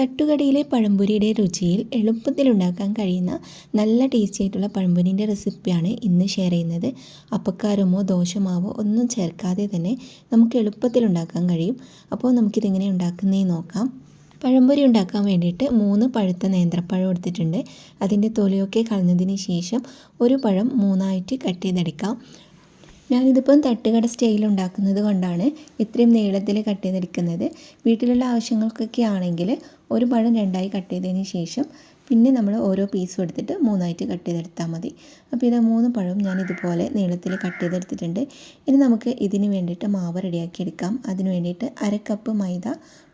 തട്ടുകടയിലെ പഴംപൊരിയുടെ രുചിയിൽ എളുപ്പത്തിൽ ഉണ്ടാക്കാൻ കഴിയുന്ന നല്ല ടേസ്റ്റി ആയിട്ടുള്ള പഴംപൊരിന്റെ റെസിപ്പിയാണ് ഇന്ന് ഷെയർ ചെയ്യുന്നത്. അപ്പക്കാരമോ ദോശമാവോ ഒന്നും ചേർക്കാതെ തന്നെ നമുക്ക് എളുപ്പത്തിൽ ഉണ്ടാക്കാൻ കഴിയും. അപ്പോൾ നമുക്കിതെങ്ങനെ ഉണ്ടാക്കുന്നതെന്ന് നോക്കാം. പഴംപൊരി ഉണ്ടാക്കാൻ വേണ്ടിയിട്ട് മൂന്ന് പഴുത്ത നേന്ത്രപ്പഴം എടുത്തിട്ടുണ്ട്. അതിന്റെ തൊലിയൊക്കെ കളഞ്ഞതിന് ശേഷം ഒരു പഴം മൂന്നായിട്ട് കട്ട് ചെയ്തെടുക്കാം. ഞാനിതിപ്പം തട്ടുകട സ്റ്റൈൽ ഉണ്ടാക്കുന്നത് കൊണ്ടാണ് ഇത്രയും നീളത്തിൽ കട്ട് ചെയ്തെടുക്കുന്നത്. വീട്ടിലുള്ള ആവശ്യങ്ങൾക്കൊക്കെ ആണെങ്കിൽ ഒരു പഴം രണ്ടായി കട്ട് ചെയ്തതിന് ശേഷം പിന്നെ നമ്മൾ ഓരോ പീസും എടുത്തിട്ട് മൂന്നായിട്ട് കട്ട് ചെയ്തെടുത്താൽ മതി. അപ്പോൾ ഇത് മൂന്ന് പഴവും ഞാൻ ഇതുപോലെ നീളത്തിൽ കട്ട് ചെയ്തെടുത്തിട്ടുണ്ട്. ഇനി നമുക്ക് ഇതിന് വേണ്ടിയിട്ട് മാവ് റെഡിയാക്കി എടുക്കാം. അതിന് വേണ്ടിയിട്ട് അര കപ്പ് മൈദ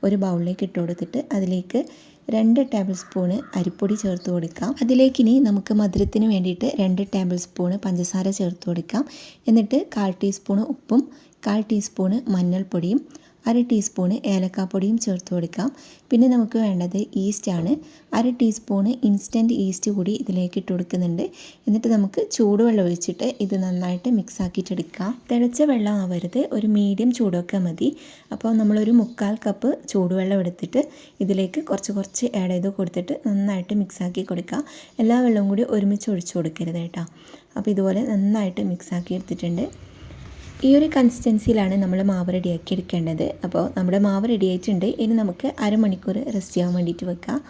ഒരു ബൗളിലേക്ക് ഇട്ട് കൊടുത്തിട്ട് അതിലേക്ക് രണ്ട് ടേബിൾ സ്പൂണ് അരിപ്പൊടി ചേർത്ത് കൊടുക്കാം. അതിലേക്ക് ഇനി നമുക്ക് മധുരത്തിന് വേണ്ടിയിട്ട് രണ്ട് ടേബിൾ സ്പൂണ് പഞ്ചസാര ചേർത്ത് കൊടുക്കാം. എന്നിട്ട് കാൽ ടീസ്പൂണ് ഉപ്പും കാൽ ടീസ്പൂണ് മഞ്ഞൾപ്പൊടിയും അര ടീസ്പൂണ് ഏലക്കാപ്പൊടിയും ചേർത്ത് കൊടുക്കാം. പിന്നെ നമുക്ക് വേണ്ടത് ഈസ്റ്റാണ് അര ടീസ്പൂണ് ഇൻസ്റ്റന്റ് ഈസ്റ്റ് കൂടി ഇതിലേക്ക് ഇട്ട് കൊടുക്കുന്നുണ്ട്. എന്നിട്ട് നമുക്ക് ചൂടുവെള്ളം ഒഴിച്ചിട്ട് ഇത് നന്നായിട്ട് മിക്സ് ആക്കിയിട്ടെടുക്കാം തിളച്ച വെള്ളം ആവരുത്. ഒരു മീഡിയം ചൂടൊക്കെ മതി. അപ്പോൾ നമ്മളൊരു മുക്കാൽ കപ്പ് ചൂടുവെള്ളം എടുത്തിട്ട് ഇതിലേക്ക് കുറച്ച് കുറച്ച് ആഡ് ചെയ്ത് കൊടുത്തിട്ട് നന്നായിട്ട് മിക്സ് ആക്കി കൊടുക്കുക എല്ലാ വെള്ളവും കൂടി ഒരുമിച്ച് ഒഴിച്ചു കൊടുക്കരുത് കേട്ടോ. അപ്പോൾ ഇതുപോലെ നന്നായിട്ട് മിക്സ് ആക്കി എടുത്തിട്ടുണ്ട്. ഈ ഒരു കൺസിസ്റ്റൻസിയിലാണ് നമ്മൾ മാവ് റെഡിയാക്കി എടുക്കേണ്ടത്. അപ്പോൾ നമ്മുടെ മാവ് റെഡിയായിട്ടുണ്ട് ഇനി നമുക്ക് അരമണിക്കൂർ റെസ്റ്റ് ചെയ്യാൻ വേണ്ടിയിട്ട് വെക്കാം.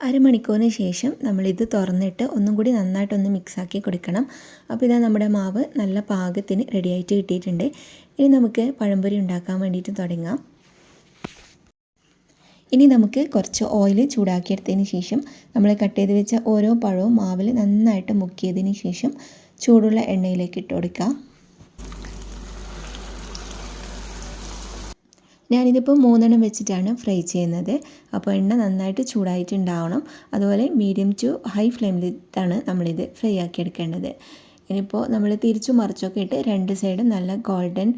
അരമണിക്കൂറിന് ശേഷം നമ്മളിത് തുറന്നിട്ട് ഒന്നും കൂടി നന്നായിട്ടൊന്ന് മിക്സാക്കി കൊടുക്കണം. അപ്പോൾ ഇതാ നമ്മുടെ മാവ് നല്ല പാകത്തിന് റെഡിയായിട്ട് കിട്ടിയിട്ടുണ്ട്. ഇനി നമുക്ക് പഴംപൊരി ഉണ്ടാക്കാൻ വേണ്ടിയിട്ട് തുടങ്ങാം. ഇനി നമുക്ക് കുറച്ച് ഓയിൽ ചൂടാക്കിയെടുത്തതിന് ശേഷം നമ്മൾ കട്ട് ചെയ്ത് വെച്ച ഓരോ പഴവും മാവിൽ നന്നായിട്ട് മുക്കിയതിന് ശേഷം ചൂടുള്ള എണ്ണയിലേക്ക് ഇട്ട് കൊടുക്കാം. ഞാനിതിപ്പോൾ മൂന്നെണ്ണം വെച്ചിട്ടാണ് ഫ്രൈ ചെയ്യുന്നത്. അപ്പോൾ എണ്ണ നന്നായിട്ട് ചൂടായിട്ടുണ്ടാവണം. അതുപോലെ മീഡിയം ടു ഹൈ ഫ്ലെയിമിലിട്ടാണ് നമ്മളിത് ഫ്രൈ ആക്കി എടുക്കേണ്ടത്. ഇനിയിപ്പോൾ നമ്മൾ തിരിച്ചു മറിച്ചൊക്കെ ഇട്ട് രണ്ട് സൈഡും നല്ല ഗോൾഡൻ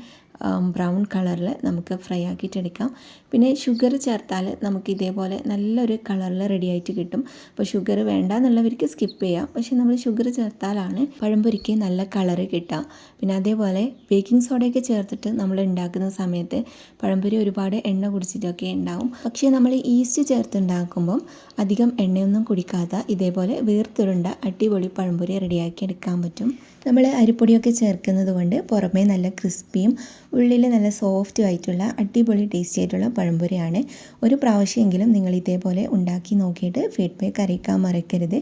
ബ്രൗൺ കളറിൽ നമുക്ക് ഫ്രൈ ആക്കിയിട്ടെടുക്കാം. പിന്നെ ഷുഗർ ചേർത്താൽ നമുക്ക് ഇതേപോലെ നല്ലൊരു കളറിൽ റെഡി ആയിട്ട് കിട്ടും. അപ്പോൾ ഷുഗർ വേണ്ട എന്നുള്ളവർക്ക് സ്കിപ്പ് ചെയ്യാം. പക്ഷേ നമ്മൾ ഷുഗർ ചേർത്താലാണ് പഴംപൊരിക്ക് നല്ല കളർ കിട്ടുക. പിന്നെ അതേപോലെ ബേക്കിംഗ് സോഡയൊക്കെ ചേർത്തിട്ട് നമ്മൾ ഉണ്ടാക്കുന്ന സമയത്ത് പഴംപൊരി ഒരുപാട് എണ്ണ കുടിച്ചിട്ടൊക്കെ ഉണ്ടാവും പക്ഷേ നമ്മൾ ഈസ്റ്റ് ചേർത്തുണ്ടാക്കുമ്പം അധികം എണ്ണയൊന്നും കുടിക്കാതെ ഇതേപോലെ വീർത്തുരുണ്ട അടിപൊളി പഴംപൊരി റെഡിയാക്കി എടുക്കാൻ പറ്റും. നമ്മൾ അരിപ്പൊടിയൊക്കെ ചേർക്കുന്നത് കൊണ്ട് പുറമേ നല്ല ക്രിസ്പിയും ഉള്ളിൽ നല്ല സോഫ്റ്റ് ആയിട്ടുള്ള അടിപൊളി ടേസ്റ്റി ആയിട്ടുള്ള പഴംപൊരിയാണ്. ഒരു പ്രാവശ്യമെങ്കിലും നിങ്ങൾ ഇതേപോലെ ഉണ്ടാക്കി നോക്കിയിട്ട് ഫീഡ്ബാക്ക് അറിയിക്കാൻ മറക്കരുത്.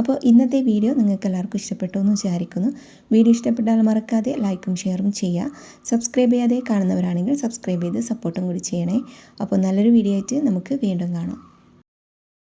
അപ്പോൾ ഇന്നത്തെ വീഡിയോ നിങ്ങൾക്ക് എല്ലാവർക്കും ഇഷ്ടപ്പെട്ടു എന്ന് വിചാരിക്കുന്നു. വീഡിയോ ഇഷ്ടപ്പെട്ടാൽ മറക്കാതെ ലൈക്കും ഷെയറും ചെയ്യുക. സബ്സ്ക്രൈബ് ചെയ്യാതെ കാണുന്നവരാണെങ്കിൽ സബ്സ്ക്രൈബ് ചെയ്ത് സപ്പോർട്ടും കൂടി ചെയ്യണേ. അപ്പോൾ നല്ലൊരു വീഡിയോ ആയിട്ട് നമുക്ക് വീണ്ടും കാണാം.